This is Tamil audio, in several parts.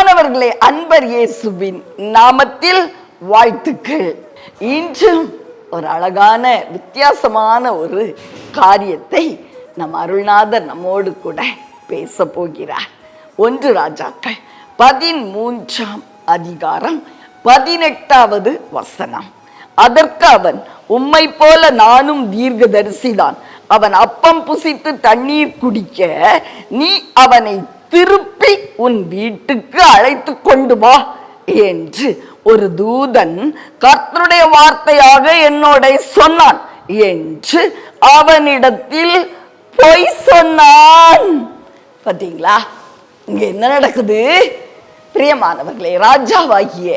பிரியமானவர்களே அன்பர் இயேசுவின் நாமத்தில் வாழ்த்துக்கள். இன்றும் ஒரு அழகான வித்தியாசமான ஒரு காரியத்தை நம் அருள்நாதர் நம்மோடு கூட பேச போகிறார். ஒன்று ராஜாக்கள் பதிமூன்றாம் அதிகாரம் பதினெட்டாவது வசனம். அதற்கு அவன் உம்மை போல நானும் தீர்க்கதரிசிதான். அவன் அப்பம் புசித்து தண்ணீர் குடிக்க நீ அவனை திருப்பி உன் வீட்டுக்கு அழைத்து கொண்டு வா என்று ஒரு தூதன் கர்த்தருடைய வார்த்தையாக என்னோட சொன்னான் என்று அவனிடத்தில் பொய் சொன்னான். பாத்தீங்களா இங்க என்ன நடக்குது? பிரியமானவர்களே ராஜாவாகிய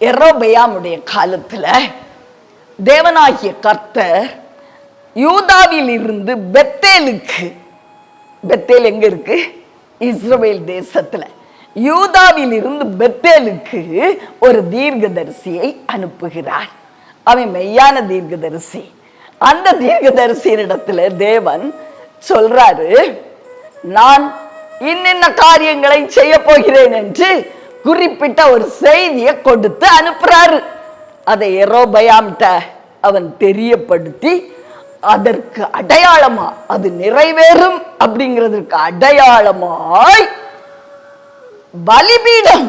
எரோபயாமுடைய காலத்துல தேவனாகிய கர்த்தர் யூதாவில் இருந்து பெத்தேலுக்கு பெத்தேல் எங்க இருக்கு? இஸ்ரவேல் தேசத்துல. யூதாவில் இருந்து பெத்தேலுக்கு ஒரு தீர்க்கதரிசியை அனுப்புகிறார். அவன் மெய்யான தீர்க்கதரிசி. அந்த தீர்க்கதரிசியினிடத்துல தேவன் சொல்றாரு நான் இன்னென்ன காரியங்களை செய்ய போகிறேன் என்று குறிப்பிட்ட ஒரு செய்தியை கொடுத்து அனுப்புறாரு. அதை எரோபயாம்கிட்ட அவன் தெரியப்படுத்தி அதற்கு அடையாளமா? அது நிறைவேறும் அப்படிங்கிறதுக்கு அடையாளமாய் பலிபீடம்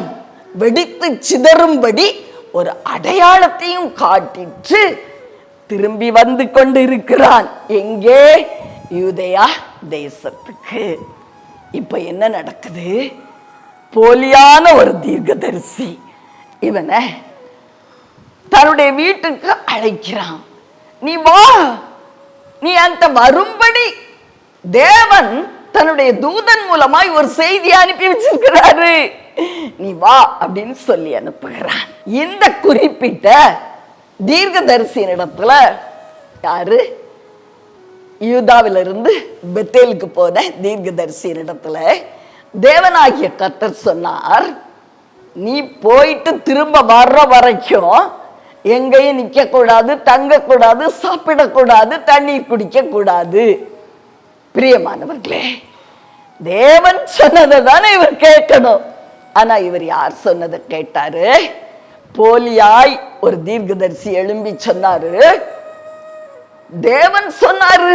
வெடித்து சிதறும்படி ஒரு அடையாளத்தையும் காட்டிற்று. திரும்பி வந்து கொண்டிருக்கிறான். எங்கே? யூதயா தேசத்துக்கு. இப்ப என்ன நடக்குது? போலியான ஒரு தீர்க்கதரிசி இவனை தன்னுடைய வீட்டுக்கு அழைக்கிறான். நீ வா நீ அந்த வரும்படி தேவன் தன்னுடைய தூதன் மூலமாய் ஒரு செய்தி அனுப்பி வச்சிருக்கிறாரு. நீ வா அப்படின்னு சொல்லி அனுப்புகிறான். இந்த குறிப்பிட்ட தீர்க்கதரிசியின் இடத்துல யாரு? யூதாவிலிருந்து பெத்தேலுக்கு போன தீர்க்கதரிசியின் இடத்துல தேவனாகிய கத்தர் சொன்னார் நீ போயிட்டு திரும்ப வர்ற வரைக்கும் எங்கேயும் நிக்க கூடாது தங்கக்கூடாது சாப்பிடக்கூடாது தண்ணீர் குடிக்க கூடாது பிரியமானவர்களே தேவன் சொன்னதை தானே இவர் கேட்கணும். ஆனா இவர் யார் சொன்னதை கேட்டாரு? போலியாய் ஒரு தீர்க்கதரிசி எழும்பி சொன்னாரு தேவன் சொன்னாரு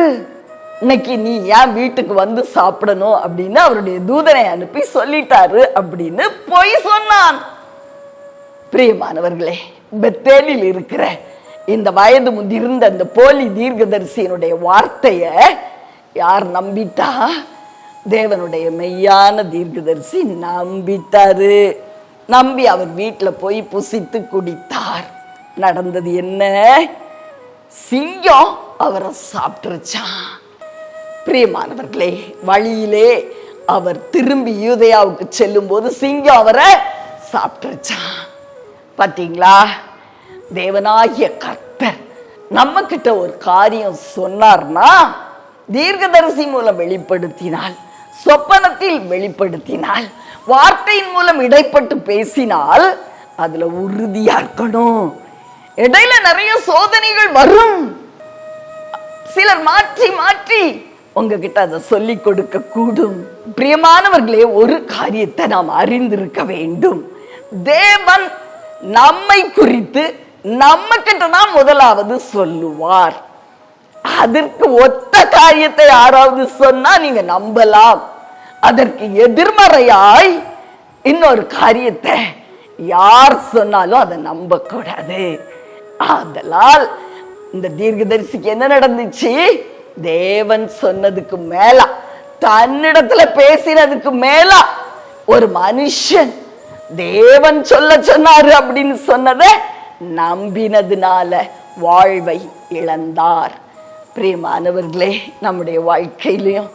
இன்னைக்கு நீ ஏன் வீட்டுக்கு வந்து சாப்பிடணும்? அப்படின்னு அவருடைய தூதனை அனுப்பி சொல்லிட்டாரு அப்படின்னு பொய் சொன்னான். பிரியமானவர்களே பெத்தேலில் இருக்கிற இந்த வயது முதிர்ந்த அந்த போலி தீர்க்கதரிசியினுடைய வார்த்தைய யார் நம்பிட்டா? தேவனுடைய மெய்யான தீர்க்கதரிசி நம்பிட்டாரு. நம்பி அவர் வீட்டில் போய் புசித்து குடித்தார். நடந்தது என்ன? சிங்கம் அவரை சாப்பிட்டுருச்சான் பிரியமானவர்களே வழியிலே அவர் திரும்பி யூதயாவுக்கு செல்லும் போது சிங்கம் அவரை சாப்பிட்டுருச்சான் பார்த்தீங்களா தேவனாகிய கர்த்தர் நம்ம கிட்ட ஒரு காரியம் சொன்னார்னா தீர்க்கதரிசி மூலம் வெளிப்படுத்தினால் சொப்பனத்தில் வெளிப்படுத்தினால் வார்த்தையின் மூலம் இடைப்பட்டு பேசினால் அதுல உறுதியா இருக்கணும். இடையில நிறைய சோதனைகள் வரும். சிலர் மாற்றி மாற்றி உங்ககிட்ட அதை சொல்லி கொடுக்க கூடும். பிரியமானவர்களே ஒரு காரியத்தை நாம் அறிந்திருக்க வேண்டும். தேவன் நம்மை குறித்து நம்ம கிட்ட தான் முதலாவது சொல்லுவார். அதற்கு ஒத்த காரியத்தை யாராவது சொன்னா நீங்க நம்பலாம். அதற்கு எதிர்மறையாய் இன்னொரு காரியத்தை யார் சொன்னாலும் அதை நம்ப கூடாது ஆதலால் இந்த தீர்க்கதரிசிக்கு என்ன நடந்துச்சு? தேவன் சொன்னதுக்கு மேல தன்னிடத்துல பேசினதுக்கு மேல ஒரு மனுஷன் தேவன் சொல்ல சொன்னாரு அப்படின்னு சொன்னதை நம்பினதுனால வாழ்வை இழந்தார். பிரியமானவர்களே நம்முடைய வாழ்க்கையிலையும்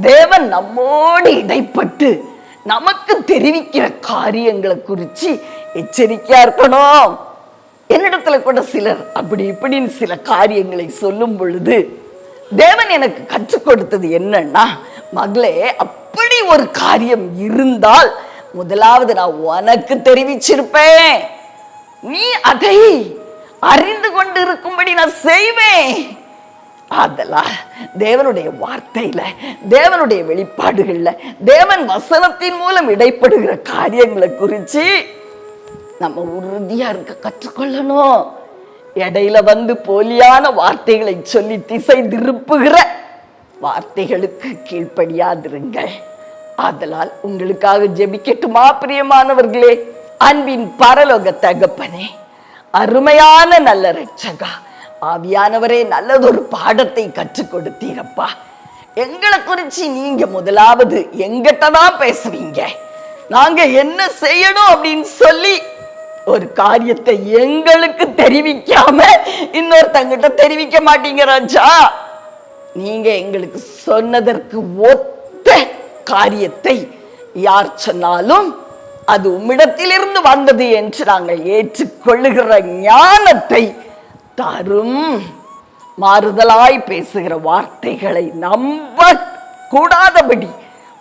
தேவன் நம்மோடு இடைப்பட்டு நமக்கு தெரிவிக்கிற காரியங்களை குறித்து எச்சரிக்கையா இருக்கணும். என்னிடத்துல கூட சிலர் அப்படி இப்படின்னு சில காரியங்களை சொல்லும் பொழுது தேவன் எனக்கு கற்றுக் கொடுத்தது என்னன்னா மகளே அப்படி ஒரு காரியம் இருந்தால் முதலாவது நான் உனக்கு தெரிவிச்சிருப்பேன். நீ அதை அறிந்து கொண்டு இருக்கும்படி நான் செய்வேன். அதெல்லாம் தேவனுடைய வார்த்தையில தேவனுடைய வெளிப்பாடுகள்ல தேவன் வசனத்தின் மூலம் இடைப்படுகிற காரியங்களை குறித்து நம்ம உறுதியா இருக்க கற்றுக்கொள்ளணும். இடையில வந்து போலியான வார்த்தைகளை சொல்லி திசை திருப்புகிற வார்த்தைகளுக்கு கீழ்ப்படியாதிருங்கள். ஆதலால் உங்களுக்காக ஜெபிக்கட்டுமா பிரியமானவர்களே? அன்பின் பரலோக தகப்பனே அருமையான நல்ல ரட்சகா ஆவியானவரே நல்லதொரு பாடத்தை கற்றுக் கொடுத்தீரப்பா எங்களை குறிச்சு நீங்க முதலாவது எங்கிட்ட தான் பேசுவீங்க? நாங்க என்ன செய்யணும் அப்படின்னு சொல்லி ஒரு காரியத்தை எங்களுக்கு தெரிவிக்காம இன்னொருத்தங்கிட்ட தெரிவிக்க மாட்டீங்க ராஜா. நீங்க எங்களுக்கு சொன்னதற்கு ஒத்த காரியத்தை யார் சொன்னாலும் அது உம்மிடத்திலிருந்து வந்தது என்று நாங்கள் ஏற்றுக்கொள்ளுகிற ஞானத்தை தரும். மாறுதலாய் பேசுகிற வார்த்தைகளை நம்ப கூடாதபடி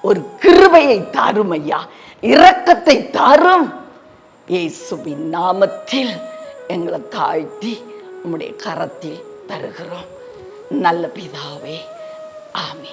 ஒரு கிருபையை தாரும் ஐயா. இரக்கத்தை தாரும். இயேசுவின் நாமத்தில் எங்களை தாழ்த்தி உம்முடைய கரத்தில் தருகிறோம். நல்ல பிதாவே ஆமே